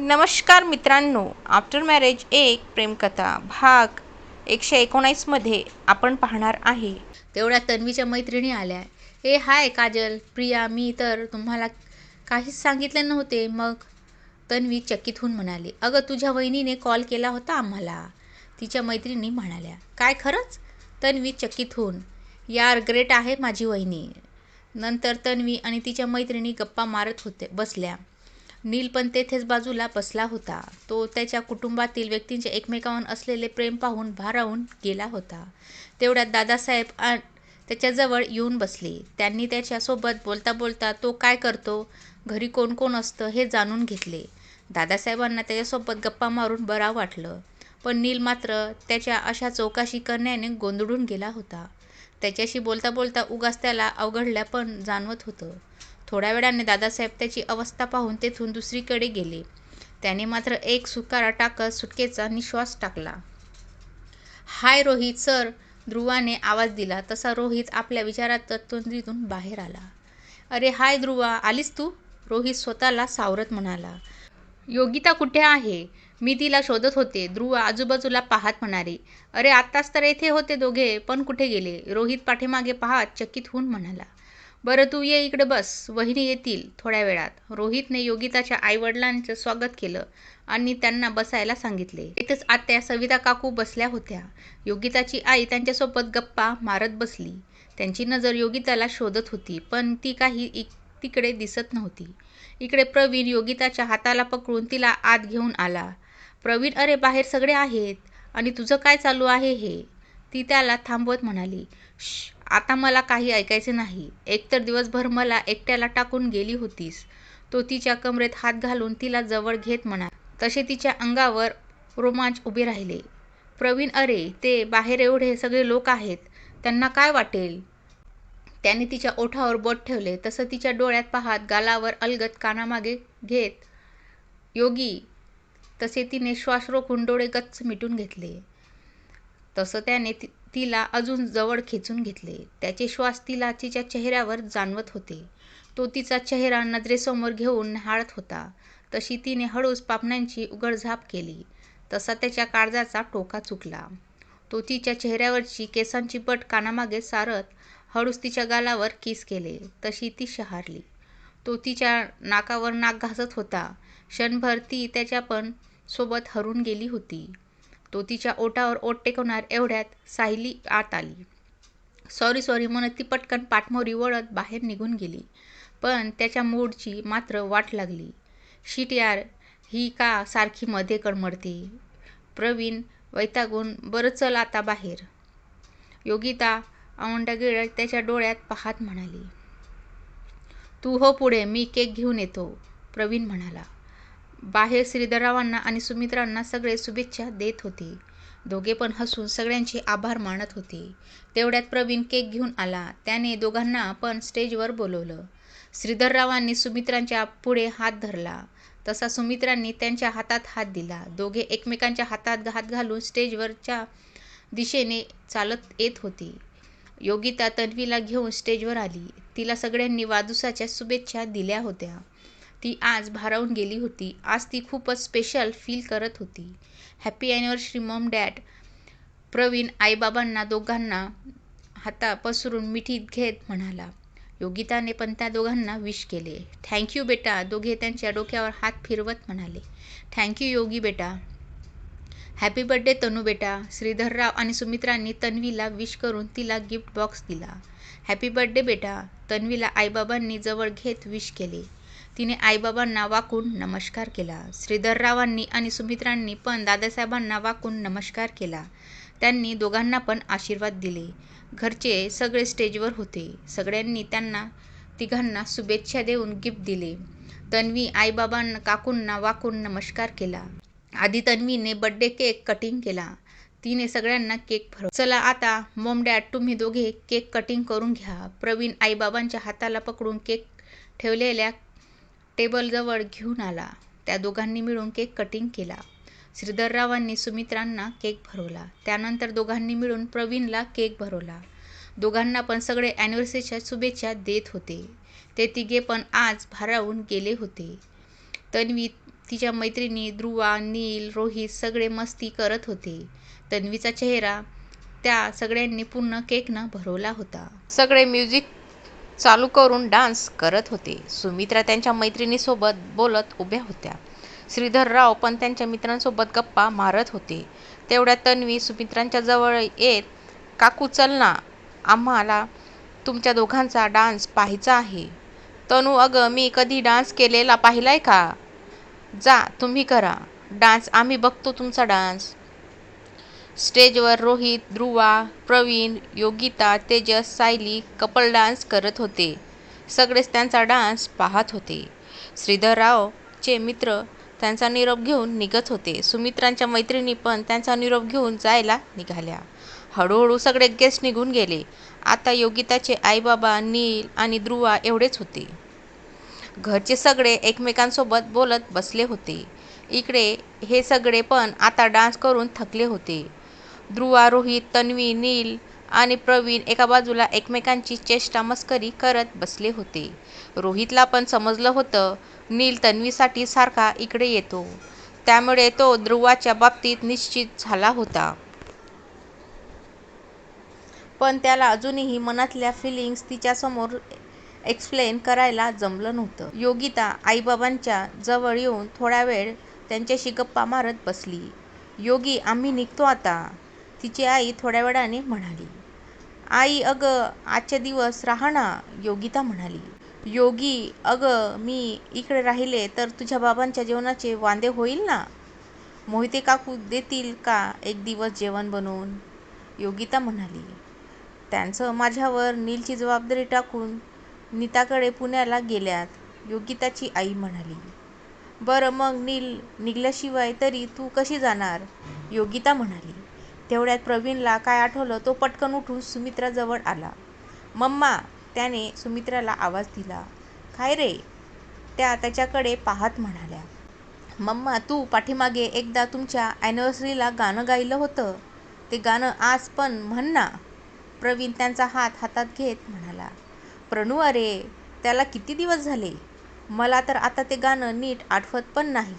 नमस्कार मित्रांनो after marriage एक प्रेमकथा भाग एकशे एकोणावीसमध्ये आपण पाहणार आहे. तेवढ्या तन्वीच्या मैत्रिणी आल्या. ए हाय काजल प्रिया मी तर तुम्हाला काहीच सांगितले नव्हते. मग तन्वी चकित होऊन म्हणाली अगं तुझ्या वहिनीने कॉल केला होता आम्हाला. तिच्या मैत्रिणी म्हणाल्या काय खरंच? तन्वी चकित होऊन यार ग्रेट आहे माझी वहिनी. नंतर तन्वी आणि तिच्या मैत्रिणी गप्पा मारत होते बसल्या. नील पण तेथेच बाजूला बसला होता. तो त्याच्या कुटुंबातील व्यक्तींचे एकमेकांवर असलेले प्रेम पाहून भारावून गेला होता. तेवढ्यात दादासाहेब आ- त्याच्याजवळ येऊन बसले. त्यांनी त्याच्यासोबत बोलता बोलता तो काय करतो? घरी कोण कोण असतं हे जाणून घेतले. दादासाहेबांना त्याच्यासोबत गप्पा मारून बरा वाटलं. पण नील मात्र त्याच्या अशा चौकाशी करण्याने गोंधळून गेला होता. त्याच्याशी बोलता बोलता उगाच त्याला अवघडल्या पण जाणवत होतं. थोड्या वेळाने दादासाहेब त्याची अवस्था पाहून तेथून दुसरीकडे गेले. त्याने मात्र एक सुकारा टाकत सुटकेचा निश्वास टाकला. हाय रोहित सर ध्रुवाने आवाज दिला. तसा रोहित आपल्या विचारात तत्वंदरीतून बाहेर आला. अरे हाय ध्रुवा आलीस तू? रोहित स्वतःला सावरत म्हणाला. योगिता कुठे आहे? मी तिला शोधत होते. ध्रुवा आजूबाजूला पाहत म्हणाले. अरे आत्ताच तर येथे होते दोघे पण कुठे गेले? रोहित पाठीमागे पाहत चकित होऊन म्हणाला. बरं तू ये इकडे बस. वहिनी येतील थोड्या वेळात. रोहितने योगिताच्या आईवडिलांचं स्वागत केलं आणि त्यांना बसायला सांगितले. इथेच आत्या सविता काकू बसल्या होत्या. योगिताची आई त्यांच्यासोबत गप्पा मारत बसली. त्यांची नजर योगिताला शोधत होती पण ती काही इक- तिकडे दिसत नव्हती. इकडे प्रवीण योगिताच्या हाताला पकडून तिला आत घेऊन आला. प्रवीण अरे बाहेर सगळे आहेत. आणि तुझं काय चालू आहे हे? ती त्याला थांबवत म्हणाली. "श्श, आता मला काही ऐकायचे नाही. एकतर दिवसभर मला एकट्याला टाकून गेली होतीस. तो तिच्या कमरेत हात घालून तिला जवळ घेत म्हणा तसे तिच्या अंगावर रोमांच उभे राहिले. प्रवीण अरे ते बाहेर एवढे सगळे लोक आहेत. त्यांना काय वाटेल? त्याने तिच्या ओठावर बोट ठेवले. तसं तिच्या डोळ्यात पाहत गालावर अलगत कानामागे घेत योगी तसे तिने श्वास रोखून डोळे गच्च मिटून घेतले. तसं त्याने ती तिला अजून जवळ खेचून घेतले. त्याचे श्वास तिला तिच्या चेहऱ्यावर जाणवत होते. तो तिचा चेहरा नजरेसमोर घेऊन न्याहाळत होता. तशी तिने हळूच पापण्यांची उघडझाप केली. तसा त्याच्या काळजाचा टोका चुकला. तो तिच्या चेहऱ्यावरची केसांची बट कानामागे सारत हळूच तिच्या गालावर किस केले. तशी ती शहारली. तो तिच्या नाकावर नाक घासत होता. क्षणभर ती त्याच्या पण सोबत हरून गेली होती. तो तिच्या ओठावर ओठ टेकवणार एवढ्यात सायली आत आली. सॉरी सॉरी म्हणत ती पटकन पाठमोरी वळत बाहेर निघून गेली. पण त्याच्या मूडची मात्र वाट लागली. शिट यार ही का सारखी मध्ये कडमडते प्रवीण वैतागून बरं चल आता बाहेर. योगिता आवंडा गिळत त्याच्या डोळ्यात पाहत म्हणाली. तू हो पुढे मी केक घेऊन येतो प्रवीण म्हणाला. बाहेर श्रीधररावांना आणि सुमित्रांना सगळे शुभेच्छा देत होते. दोघे पण हसून सगळ्यांचे आभार मानत होते. तेवढ्यात प्रवीण केक घेऊन आला. त्याने दोघांना पण स्टेजवर बोलवलं. श्रीधररावांनी सुमित्रांच्या पुढे हात धरला. तसा सुमित्रांनी त्यांच्या हातात हात दिला. दोघे एकमेकांच्या हातात हात घालून स्टेजवरच्या दिशेने चालत येत होते. योगिता तन्वीला घेऊन स्टेजवर आली. तिला सगळ्यांनी वाढदिवसाच्या शुभेच्छा दिल्या होत्या. ती आज भारावून गेली होती. आज ती खूपच स्पेशल फील करत होती. Happy anniversary mom dad Praveen आईबाबांना दोघांना हाता पसरून मिठीत घेत म्हणाला योगिताने पण त्या दोघांना विश केले. थँक्यू बेटा. दोघे त्यांच्या डोक्यावर हात फिरवत म्हणाले थँक्यू योगी बेटा. हॅपी बर्थडे तनू बेटा. श्रीधरराव आणि सुमित्रांनी तन्वीला विश करून तिला गिफ्ट बॉक्स दिला. हॅपी बर्थडे बेटा. तन्वीला आईबाबांनी जवळ घेत विश केले. तिने आईबाबांना वाकून नमस्कार केला. श्रीधररावांनी आणि सुमित्रांनी पण दादासाहेबांना वाकून नमस्कार केला. त्यांनी दोघांना पण आशीर्वाद दिले. घरचे सगळे स्टेजवर होते. सगळ्यांनी त्यांना तिघांना शुभेच्छा देऊन गिफ्ट दिले. तन्वी आईबाबांना काकूंना वाकून नमस्कार केला. आधी तन्वीने बड्डे केक कटिंग केला. तिने सगळ्यांना केक भरव चला आता मॉम तुम्ही दोघे केक कटिंग करून घ्या. प्रवीण आईबाबांच्या हाताला पकडून केक ठेवलेल्या टेबलजवळ घेऊन आला. त्या दोघांनी मिळून केक कटिंग केला. श्रीधररावांनी सुमित्रांना केक भरवला. त्यानंतर दोघांनी मिळून प्रवीणला केक भरवला. दोघांना पण सगळे ॲनिव्हर्सरीच्या शुभेच्छा देत होते. ते तिघे पण आज भारावून गेले होते. तन्वी तिच्या मैत्रिणी ध्रुवा नील रोहित सगळे मस्ती करत होते. तन्वीचा चेहरा त्या सगळ्यांनी पूर्ण केकनं भरवला होता. सगळे म्युझिक चालू करून डान्स करत होते. सुमित्रा त्यांच्या मैत्रिणीसोबत बोलत उभ्या होत्या. श्रीधरराव पण त्यांच्या मित्रांसोबत गप्पा मारत होते. तेवढ्यात तन्वी सुमित्रांच्या जवळ येत काकू चल ना. आम्हाला तुमच्या दोघांचा डान्स पाहायचा आहे. तनू अगं मी कधी डान्स केलेला पाहिलाय का? जा तुम्ही करा. डान्स आम्ही बघतो तुमचा डान्स. स्टेजवर रोहित ध्रुवा प्रवीण योगिता तेजस सायली कपल डान्स करत होते. सगळेच त्यांचा डान्स पाहत होते. श्रीधररावचे मित्र त्यांचा निरोप घेऊन निघत होते. सुमित्रांच्या मैत्रिणी पण त्यांचा निरोप घेऊन जायला निघाल्या. हळूहळू सगळे गेस्ट निघून गेले. आता योगिताचे आईबाबा नील आणि ध्रुवा एवढेच होते. घरचे सगळे एकमेकांसोबत बोलत बसले होते. इकडे हे सगळे पण आता डान्स करून थकले होते. ध्रुवा रोहित तन्वी नील आणि प्रवीण एका बाजूला एकमेकांची चेष्टा मस्करी करत बसले होते. रोहितला पण समजलं होतं नील तन्वीसाठी सारखा इकडे येतो. त्यामुळे तो ध्रुवाच्या बाबतीत निश्चित झाला होता. पण त्याला अजूनही मनातल्या फिलिंग्स तिच्यासमोर एक्सप्लेन करायला जमलं नव्हतं. योगिता आईबाबांच्या जवळ येऊन थोडा वेळ त्यांच्याशी गप्पा मारत बसली. योगी आम्ही निघतो आता. तिची आई थोड्या वेळाने म्हणाली आई अगं आजचे दिवस राहा ना योगिता म्हणाली. योगी अगं मी इकडे राहिले तर तुझ्या बाबांच्या जेवणाचे वांदे होईल ना? मोहिते काकू देतील का एक दिवस जेवण बनवून? योगिता म्हणाली. त्यांचं माझ्यावर नीलची जबाबदारी टाकून नीताकडे पुण्याला गेल्यात योगिताची आई म्हणाली. बरं मग नील निघल्याशिवाय तरी तू कशी जाणार? योगिता म्हणाली. तेवढ्यात प्रवीणला काय आठवलं तो पटकन उठून सुमित्राजवळ आला. मम्मा त्याने सुमित्राला आवाज दिला. काय रे? त्या त्याच्याकडे पाहत म्हणाल्या. मम्मा तू पाठीमागे एकदा तुमच्या ॲनिव्हर्सरीला गाणं गायलं होतं. ते गाणं आज पण म्हण ना. प्रवीण त्यांचा हात हातात घेत म्हणाला. प्रणू अरे त्याला किती दिवस झाले? मला तर आता ते गाणं नीट आठवत पण नाही.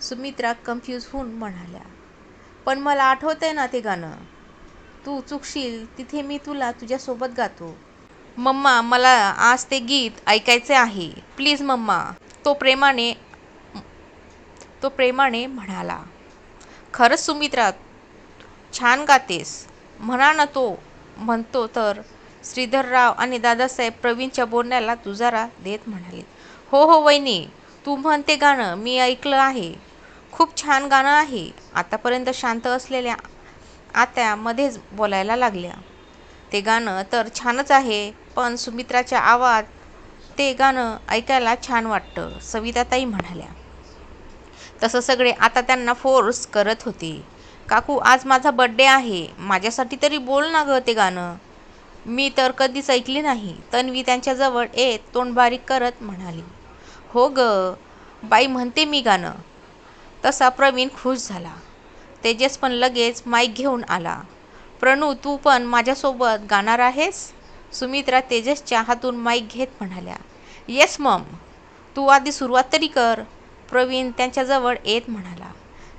सुमित्रा कन्फ्यूज होऊन म्हणाल्या. पण मला आठवतंय ना ते गाणं. तू चुकशील तिथे मी तुला तुझ्यासोबत गातो. मम्मा मला आज ते गीत ऐकायचे आहे. प्लीज मम्मा तो प्रेमाने तो प्रेमाने म्हणाला. खरंच सुमित्रा छान गातेस. म्हणा ना तो. म्हणतो तर श्रीधरराव आणि दादासाहेब प्रवीणच्या बोलण्याला दुजारा देत म्हणाले. हो हो वहिनी तू म्हणते गाणं मी ऐकलं आहे. खूप छान गाणं आहे. आतापर्यंत शांत असलेल्या आत्या मध्येच बोलायला लागल्या. ते गाणं तर छानच आहे पण सुमित्राच्या आवाज ते गाणं ऐकायला छान वाटतं सविताताई म्हणाल्या. तसं सगळे आता त्यांना फोर्स करत होते. काकू आज माझा बड्डे आहे. माझ्यासाठी तरी बोल ना गं ते गाणं. मी तर कधीच ऐकले नाही. तन्वी त्यांच्याजवळ येत तोंड बारीक करत म्हणाली. हो ग. बाई म्हणते मी गाणं. तसा प्रवीण खुश झाला. तेजस पण लगेच माईक घेऊन आला. प्रणू तू पण माझ्यासोबत गाणार आहेस? सुमित्रा तेजसच्या हातून माईक घेत म्हणाल्या. येस मम तू आधी सुरुवात तरी कर. प्रवीण त्यांच्याजवळ येत म्हणाला.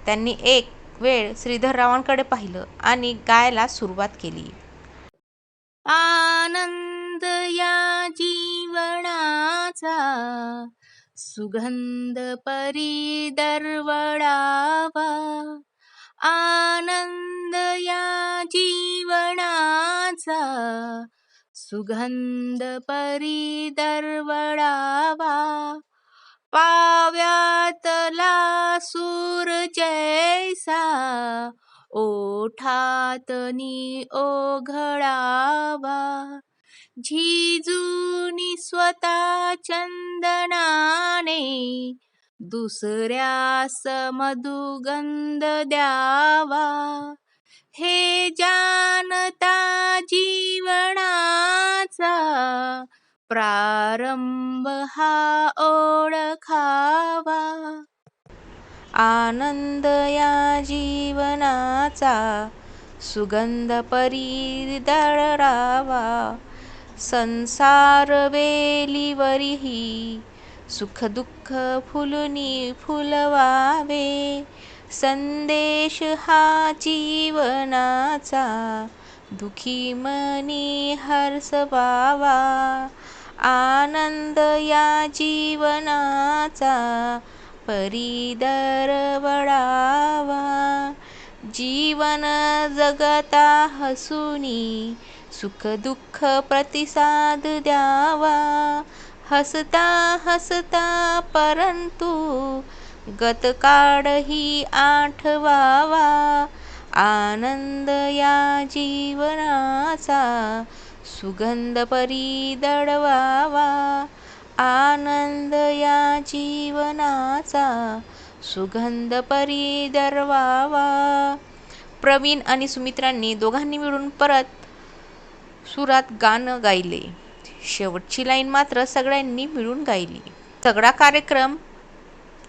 त्यांनी एक वेळ श्रीधररावांकडे पाहिलं आणि गायला सुरुवात केली. आनंद या जीवनाचा सुगंध परी दरवळावा आनंद या जीवनाचा सुगंध परी दरवळावा पाव्यातला सूर जैसा ओठातनी ओघळावा झिजूनी स्वतः चंदना दुसऱ्या दुसऱ्यास मधुगंध द्यावा. हे जानता जीवनाचा प्रारंभ हा ओळखावा. आनंद या जीवनाचा सुगंध परी दळरावा संसार वेलीवरीही सुख दुःख फुलुनी फुलवावे संदेश हा जीवनाचा दुखी मनी हर्ष पावा आनंद या जीवनाचा परिदरवडावा जीवन जगता हसुनी सुख दुःख प्रतिसाद द्यावा. हसता हसता परंतु गतकाळही आठवावा आनंद या जीवनाचा सुगंध परी दडवावा. आनंद या जीवनाचा सुगंध परी दरवावा. प्रवीण आणि सुमित्रांनी दोघांनी मिळून परत सुरात गाणं गायले. शेवटची लाईन मात्र सगळ्यांनी मिळून गायली. सगळा कार्यक्रम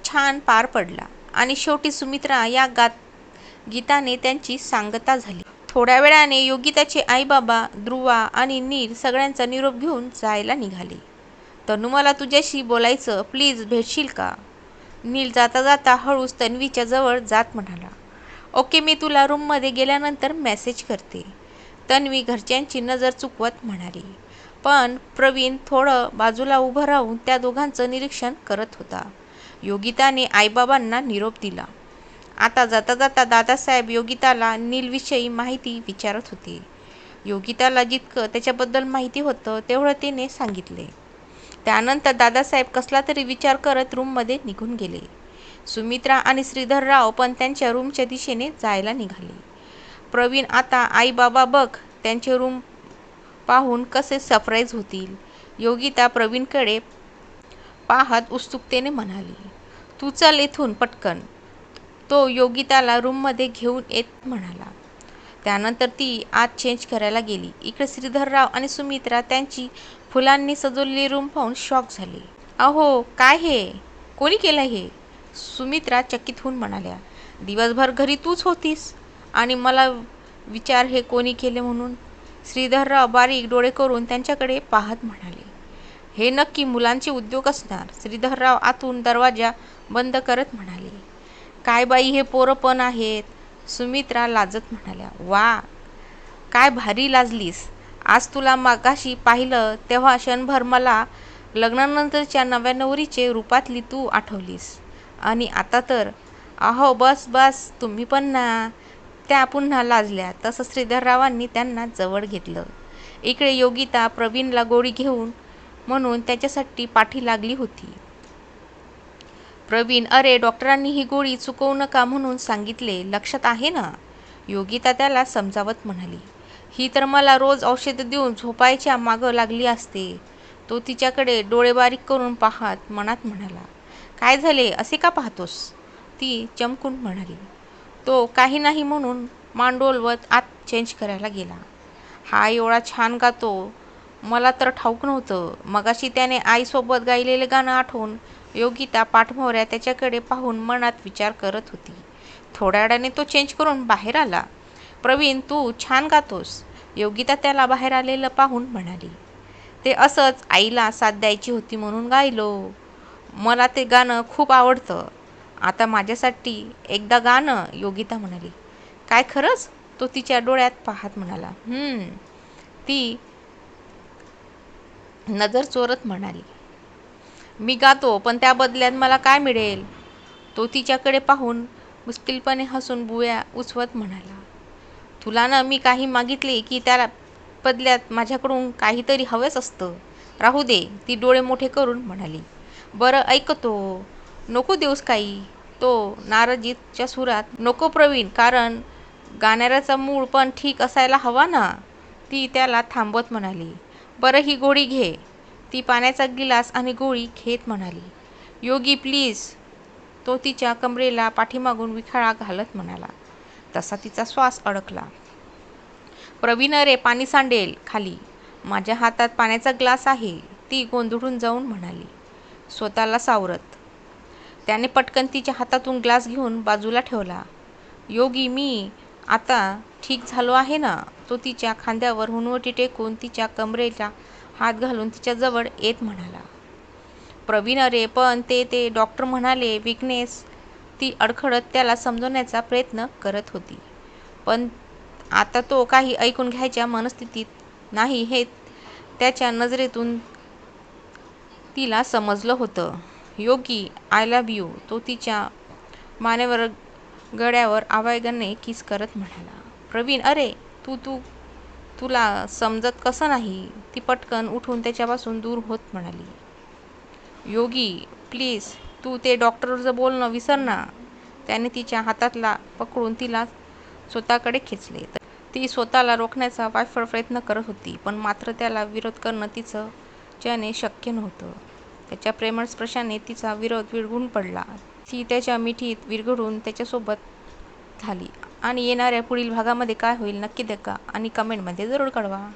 छान पार पडला आणि शेवटी सुमित्रा या गात गीताने त्यांची सांगता झाली. थोड्या वेळाने योगिताचे आईबाबा ध्रुवा आणि नील सगळ्यांचा निरोप घेऊन जायला निघाले. तनू मला तुझ्याशी बोलायचं प्लीज भेटशील का? नील जाता जाता हळूच तन्वीच्या जवळ जात म्हणाला. ओके मी तुला रूममध्ये गेल्यानंतर मेसेज करते. तन्वी घरच्यांची नजर चुकवत म्हणाली. पण प्रवीण थोडं बाजूला उभं राहून त्या दोघांचं निरीक्षण करत होता. योगिताने आईबाबांना निरोप दिला. आता जाता जाता दादासाहेब योगिताला नीलविषयी माहिती विचारत होते. योगिताला जितकं त्याच्याबद्दल माहिती होतं तेवढं तिने सांगितले. त्यानंतर दादासाहेब कसला तरी विचार करत रूममध्ये निघून गेले. सुमित्रा आणि श्रीधरराव पण त्यांच्या रूमच्या दिशेने जायला निघाले. प्रवीण आता आई बाबा बघ त्यांचे रूम पाहून कसे सरप्राईज होतील. योगिता प्रवीणकडे पाहत उत्सुकतेने म्हणाली तू चल इथून पटकन. तो योगिताला रूममध्ये घेऊन येत म्हणाला. त्यानंतर ती आत चेंज करायला गेली. इकडे श्रीधरराव आणि सुमित्रा त्यांची फुलांनी सजवलेली रूम पाहून शॉक झाले. अहो काय हे? कोणी केलं हे? सुमित्रा चकित होऊन म्हणाल्या दिवसभर घरी तूच होतीस आणि मला विचार हे कोणी केले म्हणून? श्रीधरराव बारीक डोळे करून त्यांच्याकडे पाहत म्हणाले हे नक्की मुलांचे उद्योग असणार श्रीधरराव आतून दरवाजा बंद करत म्हणाले. काय बाई हे पोरं पण आहेत सुमित्रा लाजत म्हणाल्या. वा काय भारी लाजलीस. आज तुला मागाशी पाहिलं तेव्हा क्षणभर मला लग्नानंतरच्या नव्या नवरीचे रूपातली तू आठवलीस. आणि आता तर अहो बस बस तुम्ही पण ना. त्या पुन्हा लाजल्या. तसं श्रीधररावांनी त्यांना जवळ घेतलं. इकडे योगिता प्रवीणला गोळी घेऊन म्हणून त्याच्यासाठी पाठी लागली होती. प्रवीण अरे डॉक्टरांनी ही गोळी चुकवू नका म्हणून सांगितले. लक्षात आहे ना? योगिता त्याला समजावत म्हणाली. ही तर मला रोज औषधं देऊन झोपायच्या मागं लागली असते. तो तिच्याकडे डोळे बारीक करून पाहत मनात म्हणाला काय झाले? असे का पाहतोस? ती चमकून म्हणाली तो काही नाही म्हणून मांडोलवत आत चेंज करायला गेला. हा एवढा छान गातो. मला तर ठाऊक नव्हतं. मगाशी त्याने आईसोबत गायलेले गाणं आठवून योगिता पाठमोऱ्या त्याच्याकडे पाहून मनात विचार करत होती. थोड्या वेळाने तो चेंज करून बाहेर आला. प्रवीण तू छान गातोस. योगिता त्याला बाहेर आलेलं पाहून म्हणाली. ते असंच आईला साथ द्यायची होती म्हणून गायलो. मला ते गाणं खूप आवडतं. आता माझ्यासाठी एकदा गाणं योगिता म्हणाली. काय खरंच? तो तिच्या डोळ्यात पाहत म्हणाला. ती नजर चोरत म्हणाली. मी गातो पण त्या बदल्यात मला काय मिळेल? तो तिच्याकडे पाहून मुश्किलपणे हसून बुया उचवत म्हणाला. तुला ना मी काही मागितले की त्याला बदल्यात माझ्याकडून काहीतरी हवेच असतं. राहू दे ती डोळे मोठे करून म्हणाली. बरं ऐकतो. नको देऊस काही. तो नारजीतच्या सुरात नको प्रवीण कारण गाणाऱ्याचा मूळ पण ठीक असायला हवा ना. ती त्याला थांबवत म्हणाली बरं ही गोळी घे. ती पाण्याचा गिलास आणि गोळी घेत म्हणाली योगी प्लीज. तो तिच्या कमरेला पाठीमागून विखाळा घालत म्हणाला. तसा तिचा श्वास अडकला. प्रवीण रे पाणी सांडेल खाली. माझ्या हातात पाण्याचा ग्लास आहे. ती गोंधळून जाऊन म्हणाली. स्वतःला सावरत. त्याने पटकन तिच्या हातातून ग्लास घेऊन बाजूला ठेवला. योगी मी आता ठीक झालो आहे ना? तो तिच्या खांद्यावर हुनवटी टेकून तिच्या कमरेला हात घालून तिच्याजवळ येत म्हणाला. प्रवीण अरे पण ते ते डॉक्टर म्हणाले विकनेस ती अडखळत त्याला समजवण्याचा प्रयत्न करत होती. पण आता तो काही ऐकून घ्यायच्या मनस्थितीत नाही हे त्याच्या नजरेतून तिला समजलं होतं. योगी आय लव्ह यू तो तिच्या मानेवर गळ्यावर आवेगाने किस करत म्हणाला. प्रवीण अरे तू तू तुला समजत कसं नाही? ती पटकन उठून त्याच्यापासून दूर होत म्हणाली. योगी प्लीज तू ते डॉक्टरचं बोलणं विसर ना. त्याने तिच्या हातातला पकडून तिला स्वतःकडे खेचले. ती स्वतःला रोखण्याचा वायफळ प्रयत्न करत होती पण मात्र त्याला विरोध करणं तिचं ज्याने शक्य नव्हतं. त्याच्या प्रेमळ स्पर्शाने तिचा विरोध विरघळून पडला. ती त्याच्या मिठीत विरघळून त्याच्यासोबत झाली. आणि येणाऱ्या पुढील भागामध्ये काय होईल नक्की देखा आणि कमेंटमध्ये जरूर कळवा.